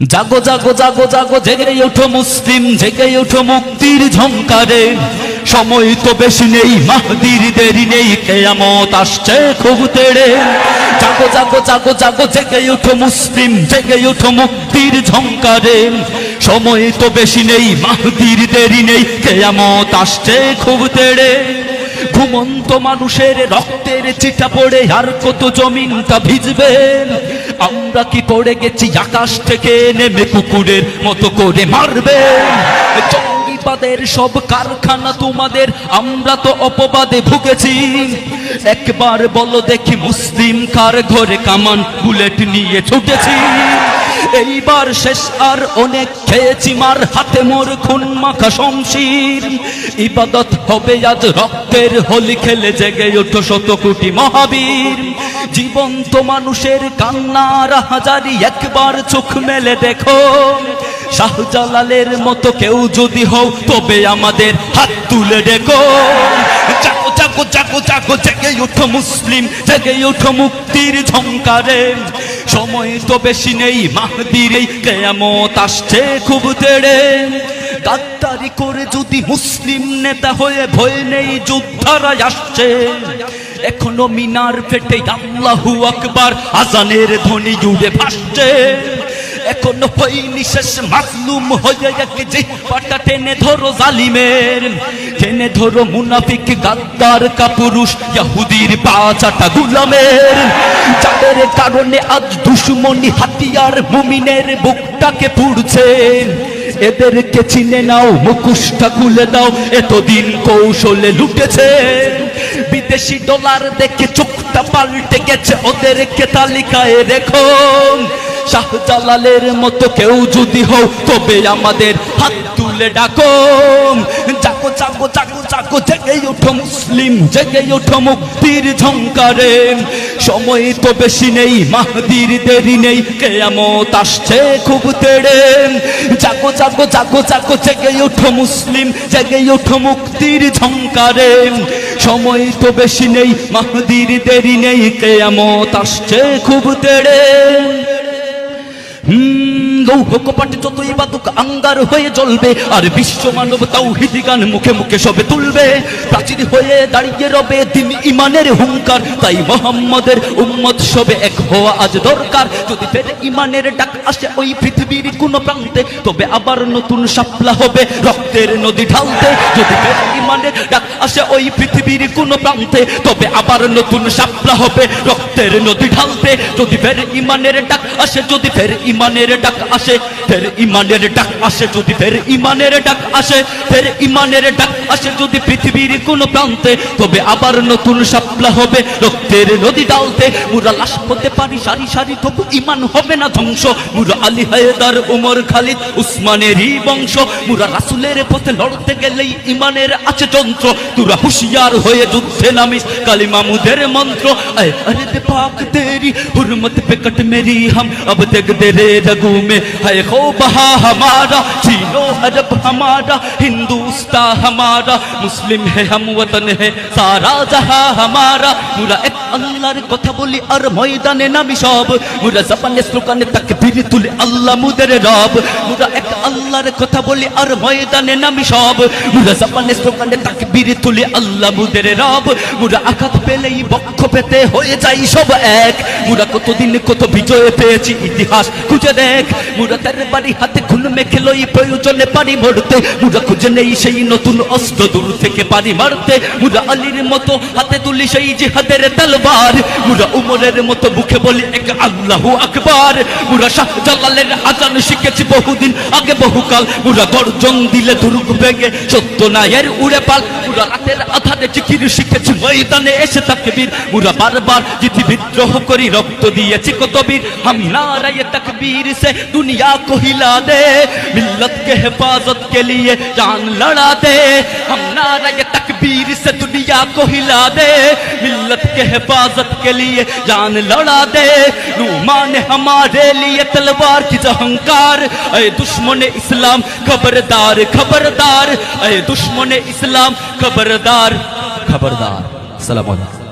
জাগো জাগো জাগো জাগো, জেগে ওঠো মুসলিম, জেগে ওঠো মুক্তির ঝংকারে। সময় তো বেশি নেই, মাহদির দেরি নেই, কেয়ামত আসছে খুব তেড়ে। জাগো জাগো জাগো জাগো, জেগে ওঠো মুসলিম, জেগে ওঠো মুক্তির ঝংকারে। সময় তো বেশি নেই, মাহদির দেরি নেই, কেয়ামত আসছে খুব তেড়ে। ঘুমন্ত মানুষের রক্তের চিটা পড়ে, আর কত জমিনটা ভিজবে। আমরা কি পড়ে গেছি আকাশ থেকে নেমে কুকুরের মতো করে মারবে? জঙ্গিবাদের সব কারখানা তোমাদের, আমরা তো অপবাদে ভুগেছি। একবার বলো দেখি মুসলিম কার ঘরে কামান, বুলেট নিয়ে ছুটেছি। এইবার শেষ আর অনেক খেয়েছি মার হাতে মোর খুন মাখা শমশির। ইবাদত হবে আজ রক্তের হোলি খেলে জেগে ওঠো শত কোটি মহাবীর। জীবন্ত মানুষের কান্নার হাজারি একবার চোখ মেলে দেখো। শাহজালালের মতো কেউ যদি হও, তবে আমাদের হাত তুলে দেখো জাগো জাগো জাগো জাগো, জেগে ওঠো মুসলিম, জেগে ওঠো মুক্তির ঝংকারে। সময় তো বেশি নেই, মাহদির এই কেয়ামত আসছে খুব তেড়ে গাদ্দারি করে যদি মুসলিম নেতা হয়ে ভয় নেই যোদ্ধারা আসছে। এখনও মিনার ফেটে আল্লাহু আকবার, আজানের ধ্বনি জুড়ে ভাসছে। এখনও হয়নি শেষ, মাসলুম হয়ে যাকে যে পাটা টেনে ধরো জালিমের। টেনে ধরো মুনাফিক গাদ্দার কাপুরুষ, ইয়াহুদির পাচাটা গুলামের। যাদের কারণে আজ দুশ্মনী হাতিয়ার মুমিনের বুকটাকে পুড়ছে। এদেরকে চিনে নাও, মুখোশটা খুলে দাও, এতদিন কৌশলে লুটেছে। বিদেশি ডলার দেখে চোখটা পাল্টে গেছে, ওদেরকে তালিকায় রেখো। শাহজালালের মতো কেউ যদি হও, তবে আমাদের হাত তুলে ডাকো। জাগো জাগো জাগো জাগো জেগে ওঠো মুসলিম জেগে ওঠো মুক্তির ঝংকারে। সময় তো বেশি নেই, মাহদির দেরি নেই, কেয়ামত আসছে খুব তেড়ে। জাগো জাগো জাগো জাগো, জেগে ওঠো মুসলিম, জেগে ওঠো মুক্তির ঝংকারে। সময় তো বেশি নেই, মাহদির দেরি নেই, কেয়ামত আসছে খুব তেড়ে। যতই বাতুক আঙ্গার হয়ে জ্বলবে, আর বিশ্ব মানব তাও গান মুখে মুখে সবে তুলবে। প্রাচীর হয়ে দাঁড়িয়ে রবে দিন ইমানের হুঙ্কার। তাই মোহাম্মদের উম্মত সবে এক হওয়া আজ দরকার। যদি ফের ইমানের ডাক আসে ওই পৃথিবীর কোন প্রান্তে, তবে আবার নতুন সাপলা হবে রক্তের নদী ঢালতে। যদি ফের ইমানের ডাক আসে ওই পৃথিবীর কোন প্রান্তে, তবে আবার নতুন সাপলা হবে, রক্তের নদী ঢালতে। যদি ফের ইমানের ডাক আসে, যদি ফের ইমানের ডাক আসে, ফের ইমানের ডাক আসে, যদি ফের ইমানের ডাক আসে, ফের ইমানের ডাক আসে, যদি পৃথিবীর কোন প্রান্তে, তবে আবার নতুন সাপলা হবে, রক্তের নদী ডালতে মুরা লাশ হতে পারি, সারি সারি, তবু ইমান হবে না ধ্বংস। মুরা আলী হায়দার, উমর খালিদ, উসমানেরই বংশ। মুরা রাসুলের পথে লড়তে গেলেই ইমানের আছে যন্ত্র। তুরা হুশিয়ার হয়ে যুদ্ধে নামিস কালী মামুদের মন্ত্র আয় अरे दे पाक तेरी हुरमत पे कट मेरी हम अब तक तेरे रगू में है खो बहा हमारा चीनो अरब हमारा हिंदुस्ता हमारा मुस्लिम है हम वतन है सारा जहां हमारा मुरा एक আল্লাহর কথা বলি, আর ময়দানে নামি সব। মুরা জাপানে স্লোগানে তাকবীর তুলে আল্লাহ মুদের রব। মুরা এক আল্লাহর কথা বলি, আর ময়দানে নামি সব। মুরা জাপানে স্লোগানে তাকবীর তুলে আল্লাহ মুদের রব। মুরা আঘাত পেলেই বক্ষ পেতে হয়ে যাই সব এক। মুরা কতদিন কত বিজয় পেয়েছি, ইতিহাস খুঁজে দেখ। মুরা তার বাড়ি হাতে খুন মেখে লই প্রয়োজনে পারি মরতে মুরা খুঁজে নেই সেই নতুন অস্ত্র দূর থেকে পারি মারতে। মুরা আলীর মতো হাতে তুলি সেই জিহাদের তলবার। মুরা উমরের মতো মুখে বলি এক আল্লাহু আকবার মুরা শাহ জালালের আজান শিখেছি বহুদিন আগে বহুকাল মুরা গর্জন দিলে দুর্গ ভেঙে সত্য নায়ের উড়ে পাল মুরা রাতের আধারে জিকির শিখেছি ময়দানে এসে তাকবীর মুরা বারবার জিতি বিদ্রোহ করি রক্ত দিয়েছি কত বীর हम नाराय तकबीर से दुनिया को हिला दे मिल्लत के हिफाजत के लिए जान लड़ा दे हम नाराय तकबीर से दुनिया को हिला दे मिल्लत کے حفاظت کے لیے جان لڑا دے۔ روما نے ہمارے لیے تلوار کی جہنکار اے دشمن اسلام، خبردار خبردار۔ اے دشمن اسلام، خبردار خبردار۔ سلام علیکم۔